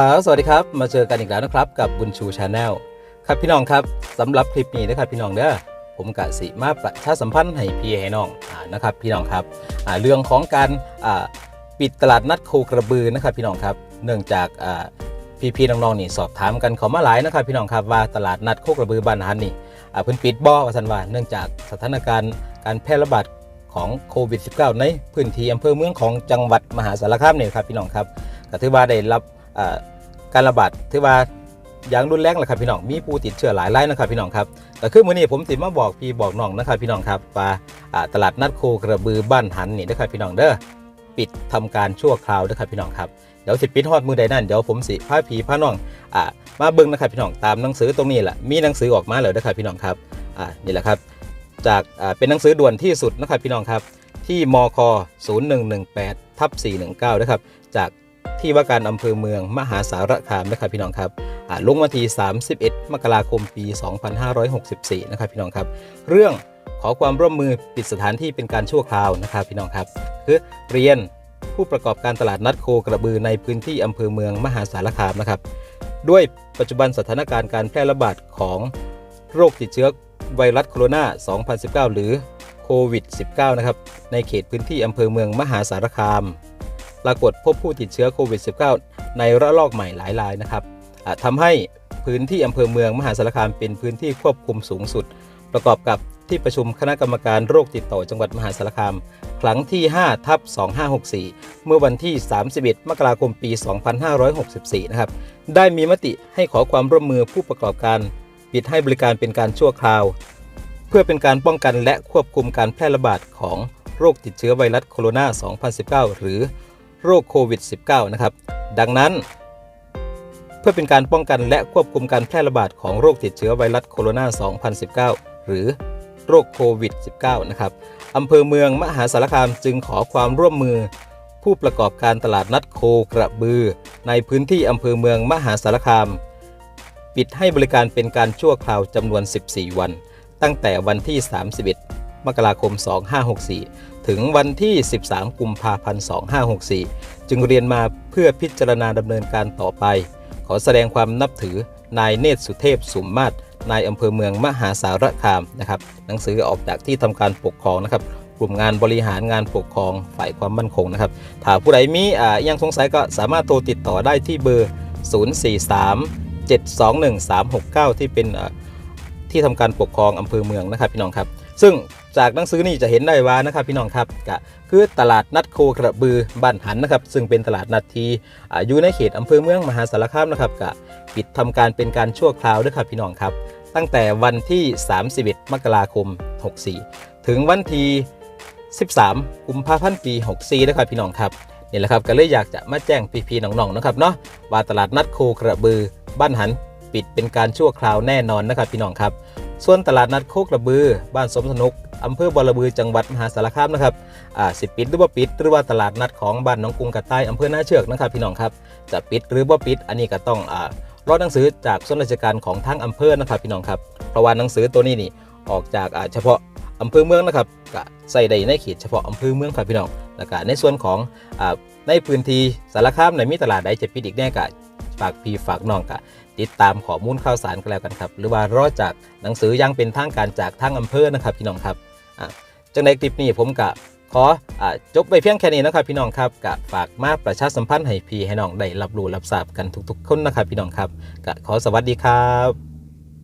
ครับสวัสดีครับ มาเจอกันอีกแล้วนะครับ กับบุญชูชาแนลครับพี่น้องครับสำหรับคลิปนี้นะครับพี่น้องเด้อผมกะสิมาประชาสัมพันธ์ให้พี่ให้น้องอ่านะครับพี่น้องครับอ่าเรื่องของการอ่าปิดตลาดนัดโคกระบือนะครับพี่น้องครับเนื่องจากอ่าพี่ๆน้องๆนี่สอบถามกันเขามาหลายนะครับพี่น้องครับว่าตลาดนัดโคกระบือบ้านหันนี่อ่าเพิ่นปิดบ่อว่าซั่นว่าเนื่องจากสถานการณ์การแพร่ระบาดของโควิด -19 ในพื้นที่อำเภอเมืองของจังหวัดมหาสารคามเนี่ยครับพี่น้องครับก็ถือว่าได้รับ การระบาดถือว่าอย่างรุนแรงแหละครับพี่น้องมีผู้ติดเชื้อหลายรายนะครับพี่น้องครับแต่คือมื้อนี้ผมสิมาบอกพี่บอกน้องนะครับพี่น้องครับว่าตลาดนัดโคกระบือบ้านหันนี่นะครับพี่น้องเด้อปิดทำการชั่วคราวนะครับพี่น้องครับเดี๋ยวสิปิดฮอดมือใดนั่นเดี๋ยวผมสิพาพี่พาน้องอ่ามาเบิ่งนะครับพี่น้องตามหนังสือตรงนี้แหละมีหนังสือออกมาแล้วนะครับพี่น้องครับอ่านี่แหละครับ จากอ่าเป็นหนังสือด่วนที่สุดนะครับพี่น้องครับที่มค 0118ทับ419นะครับจาก ที่ว่าการอำเภอเมืองมหาสารคามนะครับพี่น้องครับลงวันที่ 31 มกราคมปี 2564 นะครับพี่น้องครับ เรื่องขอความร่วมมือปิดสถานที่เป็นการชั่วคราวนะครับพี่น้องครับ คือเรียนผู้ประกอบการตลาดนัดโคกระบือในพื้นที่อำเภอเมืองมหาสารคามนะครับ ด้วยปัจจุบันสถานการณ์การแพร่ระบาดของโรคติดเชื้อไวรัสโคโรนา 2019 หรือโควิด -19 นะครับ ในเขตพื้นที่อำเภอเมืองมหาสารคาม ปรากฏพบผู้ติดเชื้อโควิด -19 ในระลอกใหม่หลายรายนะครับอ่าทำให้พื้นที่อำเภอเมืองมหาสารคามเป็นพื้นที่ควบคุมสูงสุด ประกอบกับที่ประชุมคณะกรรมการโรคติดต่อจังหวัดมหาสารคาม ครั้งที่ 5 ทับ 2564 เมื่อวันที่ 31 มกราคม ปี 2564 นะครับ ได้มีมติให้ขอความร่วมมือผู้ประกอบการ ปิดให้บริการเป็นการชั่วคราว เพื่อเป็นการป้องกันและควบคุมการแพร่ระบาดของโรคติดเชื้อไวรัสโคโรนา 2019 หรือ โรคโควิด -19 นะครับ ดังนั้น เพื่อเป็นการป้องกันและควบคุมการแพร่ระบาดของโรคติดเชื้อไวรัสโคโรนา 2019 หรือโรคโควิด -19 นะครับอำเภอเมืองมหาสารคามจึงขอความร่วมมือ ผู้ประกอบการตลาดนัดโคกระบือ ในพื้นที่อำเภอเมืองมหาสารคาม ปิดให้บริการเป็นการชั่วคราวจำนวน 14 วัน ตั้งแต่วันที่ 31 มกราคม 2564 ถึงวันที่ 13 กุมภาพันธ์ 2564 จึงเรียนมาเพื่อพิจารณาดำเนินการต่อไป ขอแสดงความนับถือนายเนตรสุเทพสุมมาตรนายอำเภอเมืองมหาสารคามนะครับหนังสือออกจากที่ทำการปกครองนะครับกลุ่มงานบริหารงานปกครองฝ่ายความมั่นคงนะครับถ้าผู้ใดมีอ่ายังสงสัยก็สามารถโทรติดต่อได้ที่เบอร์ 043 721 369 ที่เป็นที่ทำการปกครองอำเภอเมืองนะครับพี่น้องครับ ซึ่ง จากหนังสือนี่จะเห็นได้ว่านะครับพี่น้องครับก็คือตลาดนัดโคกระบือบ้านหันนะครับ ซึ่งเป็นตลาดนัดที่อ่าอยู่ในเขตอำเภอเมืองมหาสารคามนะครับก็ปิดทำการเป็นการชั่วคราวด้วยครับพี่น้องครับ ตั้งแต่วันที่ 31 มกราคม 64 ถึงวันที่ 13 กุมภาพันธ์ปี 64 นะครับพี่น้องครับนี่แหละครับก็เลยอยากจะมาแจ้งพี่ๆน้องๆนะครับเนาะว่าตลาดนัดโคกระบือบ้านหันปิดเป็นการชั่วคราวแน่นอนนะครับพี่น้องครับ ส่วนตลาดนัดโคกระบือ บ้านสมสนุก อำเภอบอระบือจังหวัดมหาสารคามนะครับอ่าสิปิดหรือว่าปิด หรือว่าตลาดนัดของบ้านหนองกรุงกระต่ายอำเภอหน้าเชือกนะครับ พี่น้องครับจะปิดหรือว่าปิด อันนี้ก็ต้องอ่ารอหนังสือจากส่วนราชการของทั้งอำเภอนะครับพี่น้องครับเพราะว่าหนังสือตัวนี้นี่ออกจากอ่าเฉพาะอำเภอเมืองนะครับก็ใส่ได้ในเขตเฉพาะอำเภอเมืองครับพี่น้องแล้วก็ในส่วนของอ่าในพื้นที่สารคามในมีตลาดใดจะปิดอีกแน่ก็ฝากพี่ฝากน้องกะติดตามข้อมูลข่าวสารกันแล้วกันครับ หรือว่ารอจากหนังสือยังเป็นทางการจากทางอำเภอนะครับพี่น้องครับ จังในคลิปนี้ผมกะขออะจบไปเพียงแค่นี้นะครับพี่น้องครับกะฝากมาประชาสัมพันธ์ให้พี่ให้น้องได้รับรู้รับทราบกันทุกๆคนนะครับพี่น้องครับกะขอสวัสดีครับ